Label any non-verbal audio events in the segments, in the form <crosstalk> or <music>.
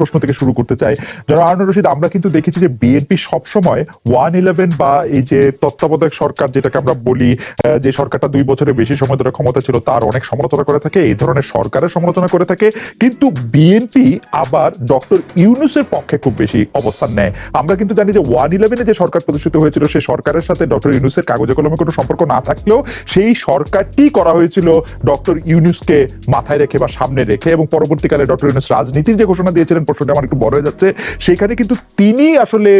প্রশ্ন থেকে শুরু করতে চাই। যারা আরনুর রশিদ, আমরা কিন্তু দেখেছি যে বিএনপি সবসময় ওয়ান ইলেভেন বা এই যে তত্ত্বাবধায়ক সরকার যেটাকে আমরা বলি যে সরকারটা দুই বছরের বেশি সময় ধরে ক্ষমতা ছিল, তার অনেক সমালোচনা করে থাকে, এই ধরনের সরকারের সমালোচনা করে থাকে। কিন্তু বিএনপি আবার ডক্টর ইউনুসের পক্ষে খুব বেশি অবস্থান নেয়। আমরা কিন্তু জানি যে ওয়ান ইলেভেনে যে সরকার প্রতিষ্ঠিত হয়েছিল, সেই সরকারের সাথে ডক্টর ইউনুসের কাগজে কলমে কোনো সম্পর্ক না থাকলেও সেই সরকারটি করা হয়েছিল ডক্টর ইউনুসকে মাথায় রেখে বা সামনে রেখে এবং পরবর্তীকালে ডক্টর ইউনুস রাজনীতির যে ঘোষণা দিয়েছিলেন প্রশ্নটা আমার একটু বড় হয়ে যাচ্ছে। সেখানে কিন্তু তিনি আসলে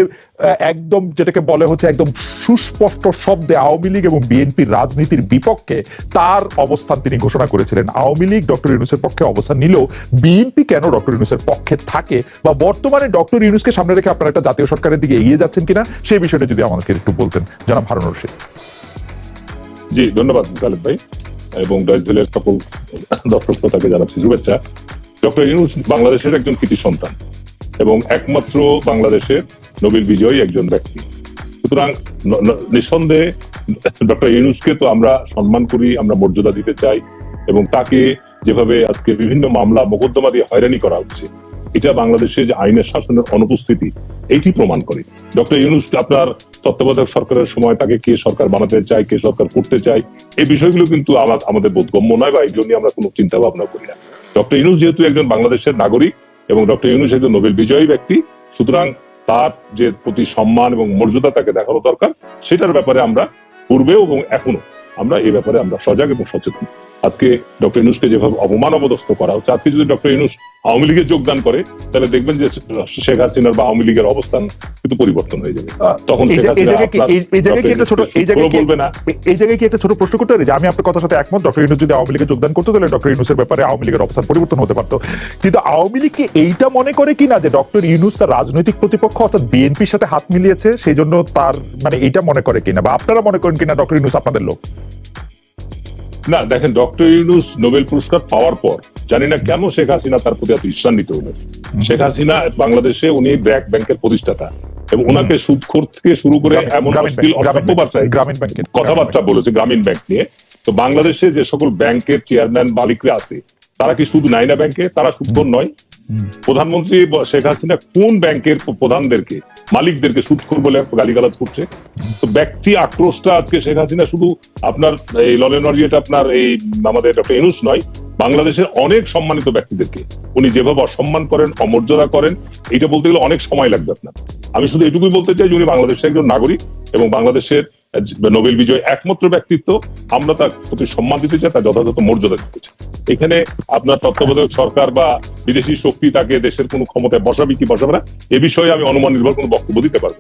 একদম যেটাকে বলে হচ্ছে একদম সুস্পষ্ট শব্দে আওয়ামী লীগ এবং বিএনপির রাজনীতির বিপক্ষে তার অবস্থান তিনি ঘোষণা করেছিলেন। আওয়ামী লীগ ডক্টর ইউনুসের পক্ষে অবস্থান নিলেও বিএনপি কেন ডক্টর ইউনুসের পক্ষে থাকে? বা বর্তমানে ডক্টর ইউনুসকে সামনে রেখে আপনারা একটা জাতীয় সরকারের দিকে এগিয়ে যাচ্ছেন কিনা সেই বিষয়টা যদি আমাকে একটু বলতেন, জানাব হারুন রশিদ। জি, ধন্যবাদ, খালেদ ভাই এবং ডয়েসভেলের সকল দর্শক শ্রোতাকে জানাচ্ছি শুভেচ্ছা। ডক্টর ইউনুস বাংলাদেশের একজন কৃতি সন্তান এবং একমাত্র বাংলাদেশের নোবেল বিজয়ী একজন ব্যক্তি। সুতরাং নিঃসন্দেহে ডক্টর ইউনুসকে তো আমরা সম্মান করি, আমরা মর্যাদা দিতে চাই এবং তাকে যেভাবে আজকে বিভিন্ন মামলা, মোকদ্দমা দিয়ে হয়রানি করা হচ্ছে, এটা বাংলাদেশে যে আইনের শাসনের অনুপস্থিতি, এইটি প্রমাণ করে। ডক্টর ইউনুস আপনার তত্ত্বাবধায়ক সরকারের সময় তাকে কে সরকার বানাতে চায়, কে সরকার করতে চায়, এই বিষয়গুলো কিন্তু আমা- আমাদের বোধগম্য নয় বা এগুলো নিয়ে আমরা কোনো চিন্তা ভাবনা করি না। ডক্টর ইউনুস যেহেতু একজন বাংলাদেশের নাগরিক এবং ডক্টর ইউনুস একজন নোবেল বিজয়ী ব্যক্তি, সুতরাং তার যে প্রতি সম্মান এবং মর্যাদা তাকে দেখানো দরকার, সেটার ব্যাপারে আমরা পূর্বেও এবং এখনও আমরা এই ব্যাপারে আমরা সজাগ এবং সচেতন। আজকে ডক্টর ইউনুসকে যেভাবে অপমান অবদস্ত করা হচ্ছে আজকে যদি ডক্টর ইউনুস আওয়ামী লীগে যোগদান করে তাহলে দেখবেন যে শেখ হাসিনার বা আওয়ামী লীগের অবস্থান কিন্তু পরিবর্তন হয়ে যাবে। তখন কি- কি কি- বলবে না। এই জায়গায় কি একটা ছোট প্রশ্ন করতে পারি? যে আমি আপনার কথার সাথে একমত ডক্টর ইউনুস যদি আওয়ামী লীগে যোগদান করতো তাহলে ডক্টর ইউনুসের ব্যাপারে আওয়ামী লীগের অবস্থান পরিবর্তন হতে পারতো। কিন্তু আওয়ামী লীগ কি এইটা মনে করে কিনা যে ডক্টর ইউনুস তার রাজনৈতিক প্রতিপক্ষ অর্থাৎ বিএনপির সাথে হাত মিলিয়েছে সেই জন্য তার মানে এইটা মনে করে কিনা? বা আপনারা মনে করেন কিনা ডক্টর ইউনুস আপনাদের লোক? না দেখেন ডক্টর ইউনুস নোবেল পুরস্কার পাওয়ার পর জানি না কেন শেখ হাসিনা তার প্রতি এত ঈর্ষান্বিত হলেন। শেখ হাসিনা বাংলাদেশে উনি ব্র্যাক ব্যাংকের প্রতিষ্ঠাতা এবং ওনাকে সুদখোর থেকে শুরু করে এমন কথাবার্তা বলেছে গ্রামীণ ব্যাংক নিয়ে। তো বাংলাদেশে যে সকল ব্যাংকের চেয়ারম্যান মালিকরা আছে তারা কি শুধু নাই না ব্যাংকে? তারা সুদখোর নয়। প্রধানমন্ত্রী শেখ হাসিনা কোন ব্যাংকের প্রধানদেরকে, মালিকদেরকে সুদখোর বলে গালিগালাজ করছে? তো ব্যক্তি আক্রোশটা আজকে শেখ হাসিনা শুধু আপনার এই ললেন অরিয়েট, আপনার এই আমাদের ডক্টর ইনুস নয়, বাংলাদেশের অনেক সম্মানিত ব্যক্তিদেরকে। উনি যেভাবে অসম্মান করেন, অমর্যাদা করেন এটা বলতে গেলে অনেক সময় লাগবে আপনার। আমি শুধু এটুকুই বলতে চাই যে উনি বাংলাদেশের একজন নাগরিক এবং বাংলাদেশের নোবেল বিজয় একমাত্র ব্যক্তিত্ব। আমরা তার প্রতি সম্মান দিতে চাই, তার যথাযথ মর্যাদা দিতে চাই। এখানে আপনার তত্ত্বাবধায়ক সরকার বা বিদেশি শক্তি তাকে দেশের কোনো ক্ষমতায় বসাবে কি বসাবে না, এ বিষয়ে আমি অনুমান নির্ভর কোনো বক্তব্য দিতে পারব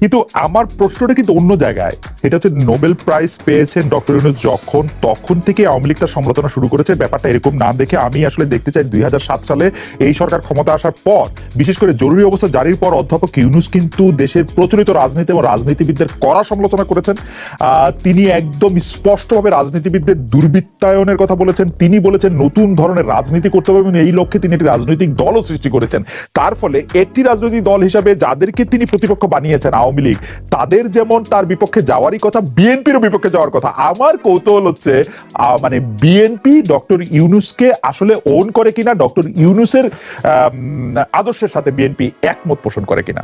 কিন্তু আমার প্রশ্নটা কিন্তু অন্য জায়গায়। সেটা হচ্ছে নোবেল প্রাইজ পেয়েছেন ডক্টর ইউনুস যখন, তখন থেকে আওয়ামী লীগ তার সমালোচনা শুরু করেছে। ব্যাপারটা এরকম না দেখে আমি আসলে দেখতে চাই দুই হাজার সাত সালে এই সরকার ক্ষমতা আসার পর। বিশেষ করে জরুরি অবস্থা জারির পর অধ্যাপক ইউনুস কিন্তু দেশের প্রচলিত রাজনীতি এবং রাজনীতিবিদদের কড়া সমালোচনা করেছেন। তিনি একদম স্পষ্টভাবে রাজনীতিবিদদের দুর্বৃত্তায়নের কথা বলেছেন। তিনি বলেছেন নতুন ধরনের রাজনীতি করতে হবে এবং এই লক্ষ্যে তিনি একটি রাজনৈতিক দলও সৃষ্টি করেছেন। তার ফলে একটি রাজনৈতিক দল হিসাবে যাদেরকে তিনি প্রতিপক্ষ বানিয়েছেন আওয়ামী লীগ তাদের যেমন তার বিপক্ষে যাওয়ারই কথা বিএনপিরও বিপক্ষে যাওয়ার কথা। আমার কৌতূহল হচ্ছে মানে বিএনপি ডক্টর ইউনুসকে আসলে ওন করে কিনা ডক্টর ইউনুসের আদর্শের সাথে বিএনপি একমত পোষণ করে কিনা?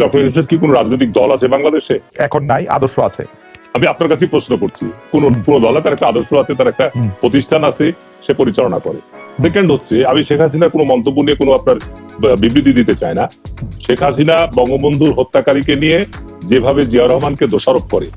ডক্টর ইউনুসের কি কোনো রাজনৈতিক দল আছে বাংলাদেশে? এখন নাই আদর্শ আছে। আমি আপনার কাছে প্রশ্ন করছি। কোন কোন দলে তার একটা আদর্শ আছে তার একটা প্রতিষ্ঠান আছে সে পরিচালনা করে। সেকেন্ড হচ্ছে, আমি শেখ হাসিনার কোনো মন্তব্য নিয়ে কোনো আপনার বিবৃতি দিতে চাই না। শেখ হাসিনা বঙ্গবন্ধুর হত্যাকারীকে নিয়ে যেভাবে জিয়া রহমানকে দোষারোপ করে,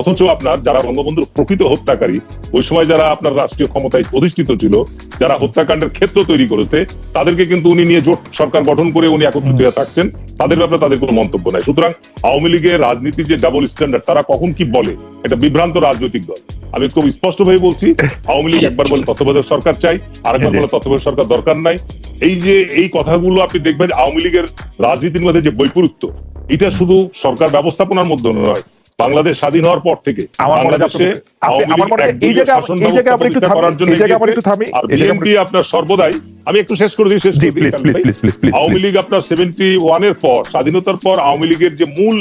অথচ আপনার যারা বঙ্গবন্ধুর প্রকৃত হত্যাকারী, ওই সময় যারা আপনার রাষ্ট্রীয় ক্ষমতায় অধিষ্ঠিত ছিল, যারা হত্যাকাণ্ডের ক্ষেত্র তৈরি করেছে, তাদেরকে কিন্তু উনি নিয়ে জোট সরকার গঠন করে উনি একত্রিত হয়ে থাকছেন। তাদের ব্যাপারে তাদের কোনো মন্তব্য নাই। সুতরাং আওয়ামী লীগের রাজনীতির যে ডাবল স্ট্যান্ডার্ড তারা কখন কি বলে, এটা বিভ্রান্ত রাজনৈতিক দল। আমি খুব স্পষ্ট ভাবে বলছি আওয়ামী লীগ <laughs> একবার বলে তত্ত্বাবধায়ক সরকার চাই আরেকবার বলে তত্ত্বাবধায়ক সরকার দরকার নাই। এই যে এই কথাগুলো আপনি দেখবেন যে আওয়ামী লীগের রাজনীতির মধ্যে যে বৈপরীত্য এটা শুধু সরকার ব্যবস্থাপনার মধ্যে নয় বাংলাদেশ স্বাধীন হওয়ার পর থেকে বাংলাদেশে আপনার সর্বদাই। আমি একটু শেষ করে দিই শেষ আওয়ামী লীগ আপনার সেভেন্টি ওয়ানের পর স্বাধীনতার পর আওয়ামী লীগের যে মূল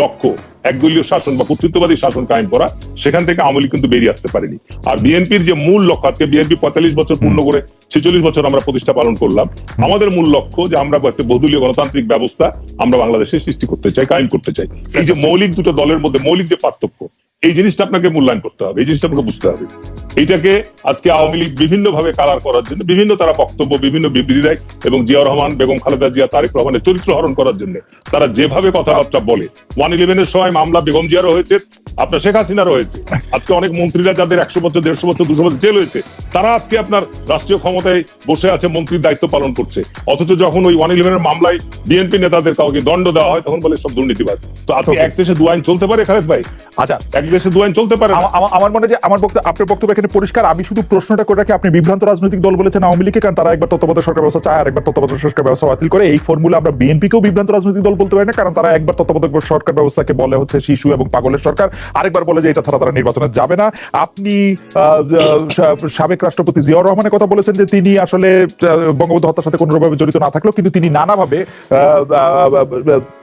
লক্ষ্য একদলীয় শাসন বা কর্তৃত্ববাদী শাসন কায়েম করা সেখান থেকে আওয়ামী লীগ কিন্তু বেরিয়ে আসতে পারেনি। আর বিএনপির যে মূল লক্ষ্য আজকে বিএনপি পঁয়তাল্লিশ বছর পূর্ণ করে ছেচল্লিশ বছর আমরা প্রতিষ্ঠা পালন করলাম আমাদের মূল লক্ষ্য যে আমরা একটা বহুদলীয় গণতান্ত্রিক ব্যবস্থা আমরা বাংলাদেশে সৃষ্টি করতে চাই কায়েম করতে চাই। এই যে মৌলিক দুটো দলের মধ্যে মৌলিক যে পার্থক্য এই জিনিসটা আপনাকে মূল্যায়ন করতে হবে, এই জিনিসটা আপনাকে বুঝতে হবে। এইটাকে আজকে আওয়ামী লীগ বিভিন্ন ভাবে কালার করার জন্য, বিভিন্ন তারা বক্তব্য, বিভিন্ন বিবৃতি দেয় এবং জিয়া রহমান, বেগম খালেদা জিয়া, তারেক রহমানের চরিত্র হরণ করার জন্য তারা যেভাবে কথাবার্তা বলে, ওয়ান ইলেভেনের সময় মামলা বেগম জিয়ারও হয়েছে আপনার শেখ হাসিনা রয়েছে। আজকে অনেক মন্ত্রীরা যাদের একশো বছর দেড়শো বছর দুশো বছর জেল হয়েছে তারা আজকে আপনার রাষ্ট্রীয় ক্ষমতায় বসে আছে মন্ত্রীর দায়িত্ব পালন করছে। অথচ যখন ওই ওয়ান ইলেভেনের মামলায় বিএনপি নেতাদের কাউকে দণ্ড দেওয়া হয় তখন বলে সব দুর্নীতিবাদ তো আজকে এক দেশে দু আইন চলতে পারে খালেদ ভাই? আচ্ছা। এক দেশে দু আইন চলতে পারে আমার মনে হয় যে আমার বক্তব্য আপনার বক্তব্য এখানে পরিষ্কার। আমি শুধু প্রশ্নটা করে রাখি আপনি বিভ্রান্ত রাজনৈতিক দল বলেছেন আওয়ামী লীগকে কারণ তারা একবার তত্ত্বাবধায়ক সরকার ব্যবস্থা চায় আর একবার তত্ত্বাবধায়ক সরকার ব্যবস্থা বাতিল করে। এই ফর্মুলা আমরা বিএনপিকেও বিভ্রান্ত রাজনৈতিক দল বলতে পারি না কারণ তারা একবার তত্ত্বাবধায়ক সরকার ব্যবস্থাকে বলে হচ্ছে শিশু এবং পাগলের সরকার। আরেকবার বলে যে এটা ছাড়া তারা নির্বাচনে যাবে না। আপনি সাবেক রাষ্ট্রপতি জিয়াউর রহমানের কথা বলেছেন যে তিনি আসলে বঙ্গবন্ধু হত্যার সাথে কোনোভাবে জড়িত না থাকলেও কিন্তু তিনি নানাভাবে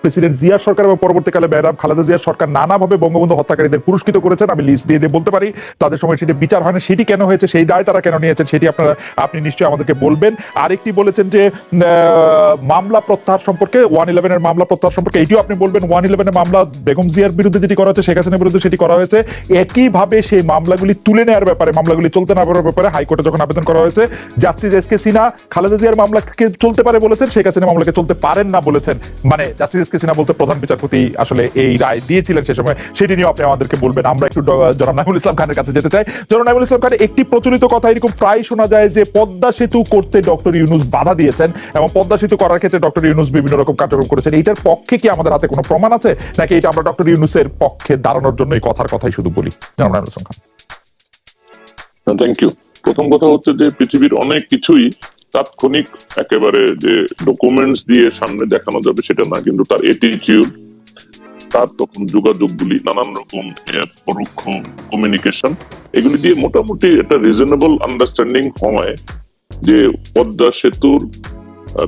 প্রেসিডেন্ট জিয়ার সরকার এবং পরবর্তীকালে ম্যাডাম খালেদা জিয়ার সরকার নানাভাবে বঙ্গবন্ধু হত্যাকারীদের পুরস্কৃত করেছেন। আমি লিস্ট দিয়ে দিয়ে বলতে পারি, তাদের সময় সেটি বিচার হয় না সেটি কেন হয়েছে, সেই দায় তারা কেন নিয়েছেন সেটি আপনারা, আপনি নিশ্চয়ই আমাদেরকে বলবেন। আরেকটি বলেছেন যে মামলা প্রত্যাহার সম্পর্কে, ওয়ান ইলেভেনের মামলা প্রত্যাহার সম্পর্কে, এটিও আপনি বলবেন, ওয়ান ইলেভেনের মামলা বেগম জিয়ার বিরুদ্ধে যেটি করা হয়েছে, শেখ হাসিনার বিরুদ্ধে সেটি করা হয়েছে। একইভাবে সেই মামলাগুলি তুলে নেওয়ার ব্যাপারে, মামলাগুলি চলতে না পারার ব্যাপারে হাইকোর্টে যখন আবেদন করা হয়েছে, justice S K Sinha, Khaleda জিয়ার মামলাকে চলতে পারে বলেছেন, শেখ হাসিনা মামলাকে চলতে পারেন না বলেছেন। মানে জাস্টিস এস কে সিনহা বলতে প্রধান বিচারপতি আসলে এই রায় দিয়েছিলেন সে সময়, সেটি নিয়ে আপনি আমাদেরকে বলবেন। আমরা একটু জনাব নাইমুল ইসলাম খানের কাছে যেতে চাই। জনাব নাইমুল ইসলাম খান, একটি প্রচলিত কথা এরকম প্রায় শোনা যায় যে পদ্মা সেতু করতে ডক্টর ইউনুস বাধা দিয়েছেন এবং পদ্মা সেতু করার ক্ষেত্রে ডক্টর ইউনুস বিভিন্ন রকম কার্যক্রম করেছেন। এইটার পক্ষে কি আমাদের হাতে কোনো প্রমাণ আছে? নাকি এটা আমরা ডক্টর ইউনুসের পক্ষে দাঁড়ানোর জন্য এই কথার কথাই শুধু বলি। জনাব নাইমুল খান থ্যাংক ইউ প্রথম কথা হচ্ছে যে পৃথিবীর অনেক কিছুই তাৎক্ষণিক একেবারে যে ডকুমেন্টস দিয়ে সামনে দেখানো যাবে সেটা না, কিন্তু তার এটিটিউড তার তখন যোগাযোগগুলি, নানান রকম পরোক্ষ কমিউনিকেশন এগুলি দিয়ে মোটামুটি একটা রিজনেবল আন্ডারস্ট্যান্ডিং হয় যে পদ্মা সেতুর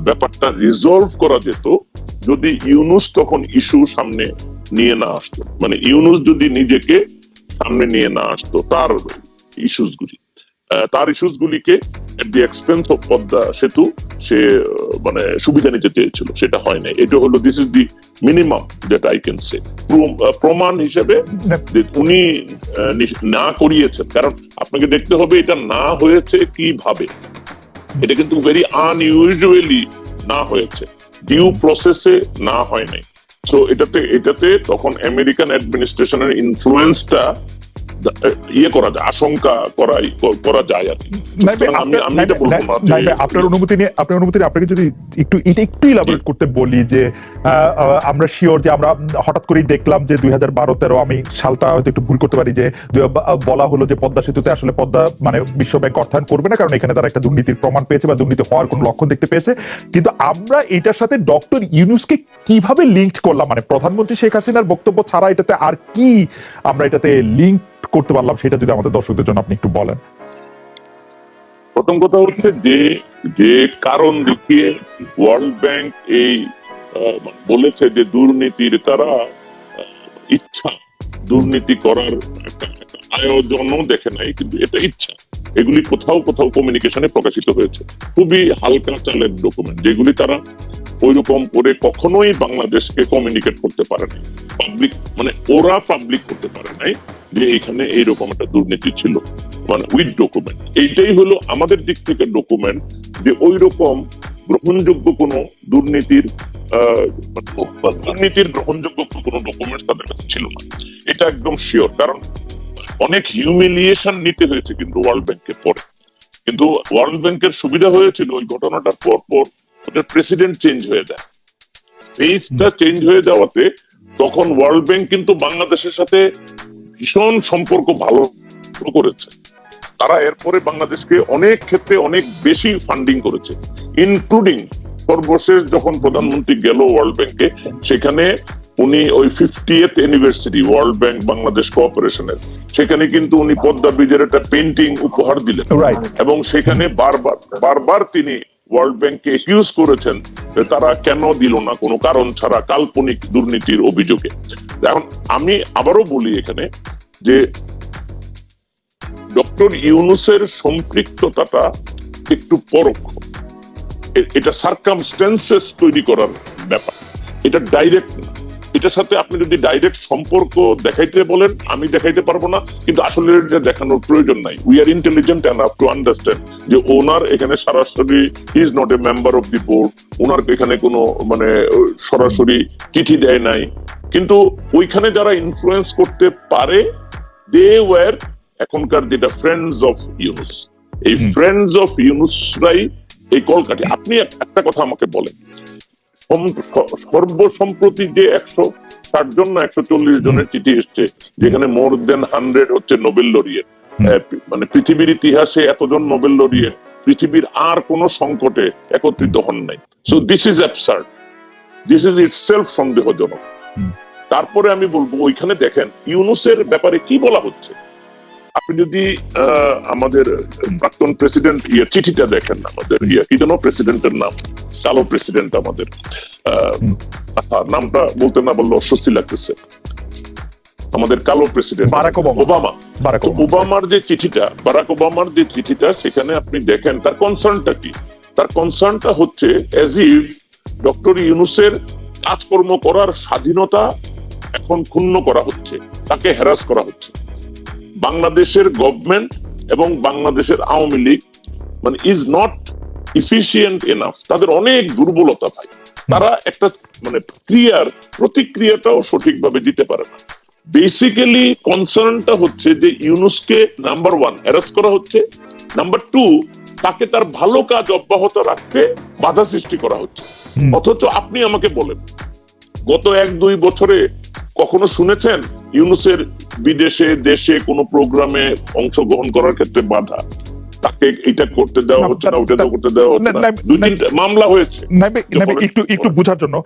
ব্যাপারটা রিজলভ করা যেত। যদি ইউনুস তখন ইস্যু সামনে নিয়ে না আসতো। মানে ইউনুস যদি নিজেকে সামনে নিয়ে না আসতো, তার ইস্যুস গুলি তার ইস্যুস গুলিকে এক্সপেন্স অফ পদ্মা সেতু সে মানে সুবিধা নিতে চেয়েছিল, সেটা হয় না এটা হলো this is the minimum that I can say প্রমাণ হিসেবে উনি না করিয়েছেন। কারণ আপনাকে দেখতে হবে, এটা না হয়েছে কীভাবে? এটা কিন্তু ভেরি আনইউজুয়ালি না হয়েছে। ডিউ প্রসেসে না হয় নাই। তো এটাতে এটাতে তখন আমেরিকান অ্যাডমিনিস্ট্রেশনের ইনফ্লুয়েন্সটা ইয়ে করা যায় আশঙ্কা করাই করা যায় আর আমি আপনার- আমি এটা বলব না আপনার অনুমতি নিয়ে আপনার অনুমতি আপনাকে যদি একটু এটা একটু ইলাবোরেট করতে বলি যে আমরা শিওর যে আমরা হঠাৎ করেই দেখলাম যে দুই হাজার বারো তেরো আমি সালটা হয়তো একটু ভুল করতে পারি যে বলা হলো যে পদ্মা সেতুতে আসলে পদ্মা মানে বিশ্ব ব্যাংক অর্থায়ন করবে না কারণ এখানে তারা একটা দুর্নীতির প্রমাণ পেয়েছে বা দুর্নীতি হওয়ার কোনো লক্ষণ দেখতে পেয়েছে। কিন্তু আমরা এটার সাথে ডক্টর ইউনুসকে কীভাবে লিঙ্ক করলাম? মানে প্রধানমন্ত্রী শেখ হাসিনার বক্তব্য ছাড়া এটাতে আর কি আমরা এটাতে লিঙ্ক করতে পারলাম সেটা যদি আমাদের দর্শকদের জন্য আপনি একটু বলেন। প্রথম কথা হচ্ছে যে যে কারণ দেখিয়ে ওয়ার্ল্ড ব্যাংক এই বলেছে যে দুর্নীতির তারা ইচ্ছা। দুর্নীতি করার একটা আয়োজনও দেখে নাই, কিন্তু এটা ইচ্ছা। এগুলি কোথাও কোথাও কমিউনিকেশনে প্রকাশিত হয়েছে। খুবই হালকা চালের ডকুমেন্ট যেগুলি তারা ওইরকম করে কখনোই বাংলাদেশকে কমিউনিকেট করতে পারে নাই। পাবলিক মানে ওরা পাবলিক করতে পারে নাই যে এখানে এইরকম একটা দুর্নীতি ছিল। মানে উইথ ডকুমেন্ট এইটাই হলো আমাদের দিক থেকে ডকুমেন্ট যে ওই রকম গ্রহণযোগ্য কোনো দুর্নীতির দুর্নীতির গ্রহণযোগ্য কোনো ডকুমেন্ট তাদের কাছে ছিল না। এটা একদম শিওর কারণ অনেক হিউমিলিয়েশন নিতে হয়েছে কিন্তু ওয়ার্ল্ড ব্যাংকে পরে। কিন্তু ওয়ার্ল্ড ব্যাংকের সুবিধা হয়েছিল ওই ঘটনাটার পর পর ওটার প্রেসিডেন্ট চেঞ্জ হয়ে যায়। ফেসটা চেঞ্জ হয়ে যাওয়াতে তখন ওয়ার্ল্ড ব্যাংক কিন্তু বাংলাদেশের সাথে ভীষণ সম্পর্ক ভালো করেছে। তারা এরপরে বাংলাদেশকে অনেক ক্ষেত্রে অনেক বেশি ফান্ডিং করেছে ইনক্লুডিং সর্বশেষ যখন প্রধানমন্ত্রী গেল ওয়ার্ল্ড ব্যাংকে সেখানে উনি ওই fiftieth anniversary World Bank Bangladesh কোঅপারেশনের সেখানে কিন্তু উনি পদ্মা ব্রিজের একটা পেন্টিং উপহার দিলেন। এবং সেখানে বারবার বারবার তিনি ওয়ার্ল্ড ব্যাংককে হিউজ করেছেন যে তারা কেন দিল না কোনো কারণ ছাড়া কাল্পনিক দুর্নীতির অভিযোগে। এখন আমি আবারও বলি এখানে যে ডক্টর ইউনুসের সম্পৃক্ততাটা একটু পরোক্ষ। এটা সার্কামস্টেন্সেস তৈরি করার ব্যাপার। এটা ডাইরেক্ট না। এটার সাথে আপনি যদি ডাইরেক্ট সম্পর্ক দেখাইতে বলেন, আমি দেখাইতে পারব না, কিন্তু আসলে এটা দেখানোর প্রয়োজন নাই। We are intelligent enough to understand যে ওনার এখানে সরাসরি is not a member of the board ওনার এখানে কোনো মানে সরাসরি চিঠি দেয় নাই। কিন্তু ওইখানে যারা ইনফ্লুয়েন্স করতে পারে দে ওয়ার এখনকার যেটা ফ্রেন্ডস অফ ইউনুস এই ফ্রেন্ডস অফ ইউনুসরাই এই কলকাঠি। আপনি একটা কথা আমাকে বলেন। সর্বসম্প্রতি যে একশো ষাট জন না একশো চল্লিশ জনের চিঠি এসছে যেখানে মোর দেন হান্ড্রেড হচ্ছে নোবেল লরিয়েট মানে পৃথিবীর ইতিহাসে এতজন নোবেল লরিয়েট পৃথিবীর আর কোন সংকটে একত্রিত হন নাই। So this is absurd this is itself সন্দেহজনক তারপরে আমি বলব ওইখানে দেখেন ইউনুসের ব্যাপারে কি বলা হচ্ছে? আপনি যদি আহ, আমাদের প্রাক্তন প্রেসিডেন্ট ইয়ে চিঠিটা দেখেন আমাদের ইয়ে কি যেন প্রেসিডেন্টের নাম কালো প্রেসিডেন্ট আমাদের। আহা, নামটা বলতে না বললে অস্বস্তি লাগতেছে আমাদের কালো প্রেসিডেন্ট বারাক ওবামা। ওবামার যে চিঠিটা বারাক ওবামার যে চিঠিটা সেখানে আপনি দেখেন তার কনসার্নটা কি তার কনসার্নটা হচ্ছে অ্যাজ ইফ ডক্টর ইউনুসের কাজকর্ম করার স্বাধীনতা এখন ক্ষুণ্ণ করা হচ্ছে তাকে হ্যারাস করা হচ্ছে বাংলাদেশের গভর্নমেন্ট এবং বাংলাদেশের আওয়ামী লীগ মানে ইজ নট ইফিসিয়েন্ট এনাফ তাদের অনেক দুর্বলতা ভাই তারা একটা মানে ক্রিয়ার প্রতিক্রিয়াটাও সঠিকভাবে দিতে পারে না। বেসিক্যালি কনসার্নটা হচ্ছে যে ইউনুসকে নাম্বার ওয়ান অ্যারেস্ট করা হচ্ছে। নাম্বার টু তাকে তার ভালো কাজ অব্যাহত রাখতে বাধা সৃষ্টি করা হচ্ছে। অথচ আপনি আমাকে বলেন গত এক দুই বছরে কখনো শুনেছেন ইউনুসের বিদেশে দেশে কোনো প্রোগ্রামে অংশগ্রহণ করার ক্ষেত্রে বাধা। তাকে এটা করতে দেওয়া হচ্ছে না তা- ওটা করতে দেওয়া হচ্ছে না, দুই তিনটা মামলা হয়েছে। একটু একটু বুঝার জন্য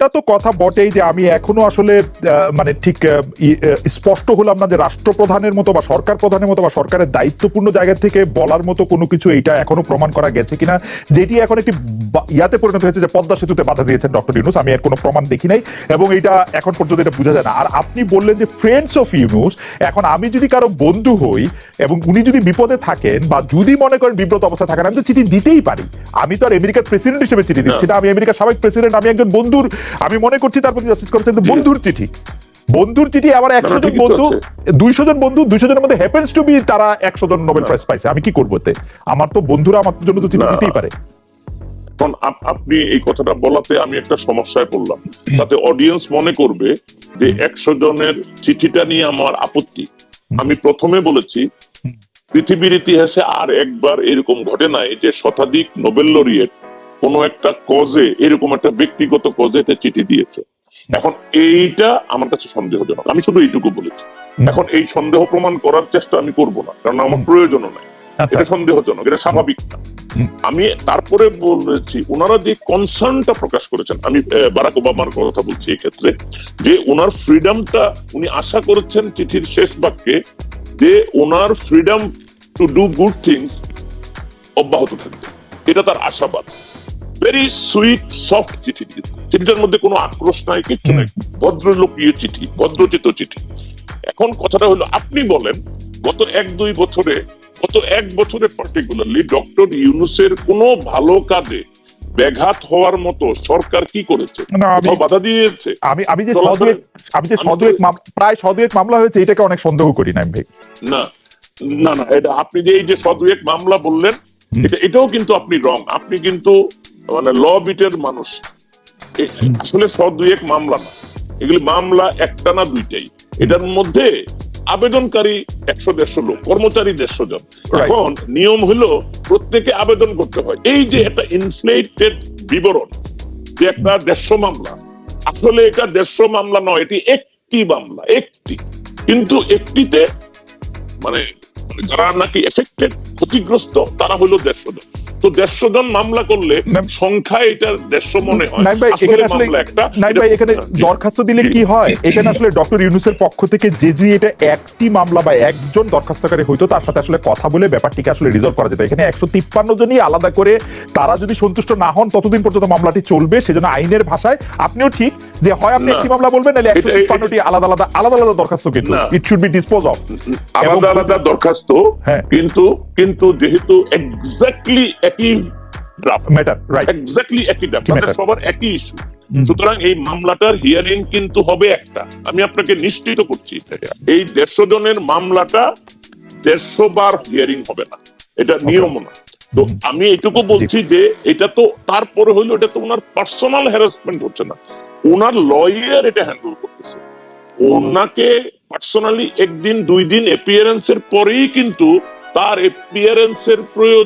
একটা তো কথা বটেই যে আমি এখনও আসলে মানে ঠিক স্পষ্ট হলাম না যে রাষ্ট্রপ্রধানের মতো বা সরকার প্রধানের মতো বা সরকারের দায়িত্বপূর্ণ জায়গা থেকে বলার মতো কোনো কিছু এইটা এখনও প্রমাণ করা গেছে কিনা যেটি এখন একটি ইয়াতে পরিণত হয়েছে যে পদ্মা সেতুতে বাধা দিয়েছেন ডক্টর ইউনুস। আমি এর কোনো প্রমাণ দেখি নাই এবং এটা এখন পর্যন্ত এটা বোঝা যায় না। আর আপনি বললেন যে ফ্রেন্ডস অফ ইউনুস এখন আমি যদি কারও বন্ধু হই এবং উনি যদি বিপদে থাকেন বা যদি মনে করেন বিব্রত অবস্থা থাকেন আমি তো চিঠি দিতেই পারি। আমি তো আর আমেরিকার প্রেসিডেন্ট হিসেবে চিঠি দিচ্ছি না। আমি আমেরিকার সাবেক প্রেসিডেন্ট আমি একজন বন্ধুর আমি মনে করছি তার প্রতি জাস্টিস করেছেন বন্ধুর চিঠি। বন্ধুর চিঠি আবার একশো জন বন্ধু দুইশো জন বন্ধু দুইশো জনের মধ্যে হ্যাপেন্স টু বি তারা একশো জন নোবেল প্রাইজ পাইছে। আমি কি করব এতে? আমার তো বন্ধুরা আমার জন্য তো চিঠি দিতেই পারে। এখন আপনি এই কথাটা বলাতে আমি একটা সমস্যায় পড়লাম। তাতে অডিয়েন্স মনে করবে যে একশো জনের চিঠিটা নিয়ে আমার আপত্তি। আমি প্রথমে বলেছি পৃথিবীর ইতিহাসে আর একবার এরকম ঘটে নাই যে শতাধিক নোবেল লরিয়েট কোন একটা কজে এরকম একটা ব্যক্তিগত কজে চিঠি দিয়েছে। এখন এইটা আমার কাছে সন্দেহজনক। আমি শুধু এইটুকু বলেছি। এখন এই সন্দেহ প্রমাণ করার চেষ্টা আমি করব না কারণ আমার। প্রয়োজনও নাই। আচ্ছা। এটা সন্দেহজনক এটা স্বাভাবিক না। আমি তারপরে বলেছি ওনারা যে কনসার্নটা প্রকাশ করেছেন আমি বারাক ওবামার কথা বলছি এক্ষেত্রে যে ওনার ফ্রিডমটা উনি আশা করেছেন চিঠির শেষ বাক্যে যে ওনার freedom to do good things অব্যাহত থাকবে। এটা তার আশাবাদ। ভেরি সুইট সফট চিঠি। চিঠিটার মধ্যে কোনো আক্রোশ নাই কিচ্ছু নাই। ভদ্রলোকীয় চিঠি ভদ্রচিত চিঠি। এখন কথাটা হলো আপনি বলেন গত এক দুই বছরে গত এক বছরে পার্টিকুলারলি ডক্টর ইউনুসের কোনো ভালো কাজে ব্যাঘাত হওয়ার মতো সরকার কি করেছে? না, বাধা দিয়েছে? আমি আমি যে সদুয়েক আমি যে সদুয়েক প্রায় সদুয়েক মামলা হয়েছে এটাকে অনেক সন্দেহ করি না ভাই। না না না এটা আপনি যে এই যে সদুয়েক মামলা বললেন এটা এটাও কিন্তু আপনি রং আপনি কিন্তু মানে ল বিটের মানুষ। আসলে সদুয়েক মামলা না। এগুলি মামলা একটা না দুইটাই। এটার মধ্যে আবেদনকারী একশো দেড়শো লোক কর্মচারী দেড়শো জন। এখন নিয়ম হলো প্রত্যেকে আবেদন করতে হয়। এই যে একটা ইনফ্লেটেড বিবরণ যে একটা দেড়শো মামলা আসলে এটা দেড়শো মামলা নয় এটি একটি মামলা একটি। কিন্তু একটিতে মানে যারা নাকি এফেক্টেড ক্ষতিগ্রস্ত তারা হলো দেড়শো জন। তো দেড়শো জন মামলা করলে সংখ্যায় এটা দেড়শো মনে হয়। এখানে আসলে ভাই এখানে দরখাস্ত দিলে কি হয়? এখানে আসলে ডক্টর ইউনুসের পক্ষ থেকে যে যে এটা একটি মামলা বা একজন দরখাস্তকারী হইতো তার সাথে আসলে কথা বলে ব্যাপারটিকে আসলে রিজলভ করা যেত। এখানে একশো তিপ্পান্ন জনই আলাদা করে তারা যদি সন্তুষ্ট না হন ততদিন পর্যন্ত মামলাটি চলবে। সেজন্য আইনের ভাষায় আপনিও ঠিক যে হয় আপনি একটি মামলা বলবেন নাহলে একশো তিপ্পান্নটি আলাদা আলাদা আলাদা আলাদা দরখাস্ত কিন্তু। It should be dispose of আলাদা আলাদা দরখাস্ত হ্যাঁ। কিন্তু কিন্তু যেহেতু এক্স্যাক্টলি একই ম্যাটার রাইট এক্স্যাক্টলি একই matter? সবার একই ইস্যু সুতরাং এই মামলাটার হিয়ারিং কিন্তু হবে একটা। আমি আপনাকে নিশ্চিত করছি এই দেড়শো জনের মামলাটা দেড়শো বার হিয়ারিং হবে না। এটা নিয়ম না। তো আমি এটুকু বলছি যে এটা তো তারপরে হইল এটা তো ওনার পার্সোনাল হ্যারাসমেন্ট হচ্ছে না। ওনার লয়ার এটা হ্যান্ডেল করতেছে। ওনাকে পার্সোনালি একদিন দুই দিন এপিয়ারেন্সের পরেই কিন্তু তার এপিয়ারেন্সের প্রয়োজন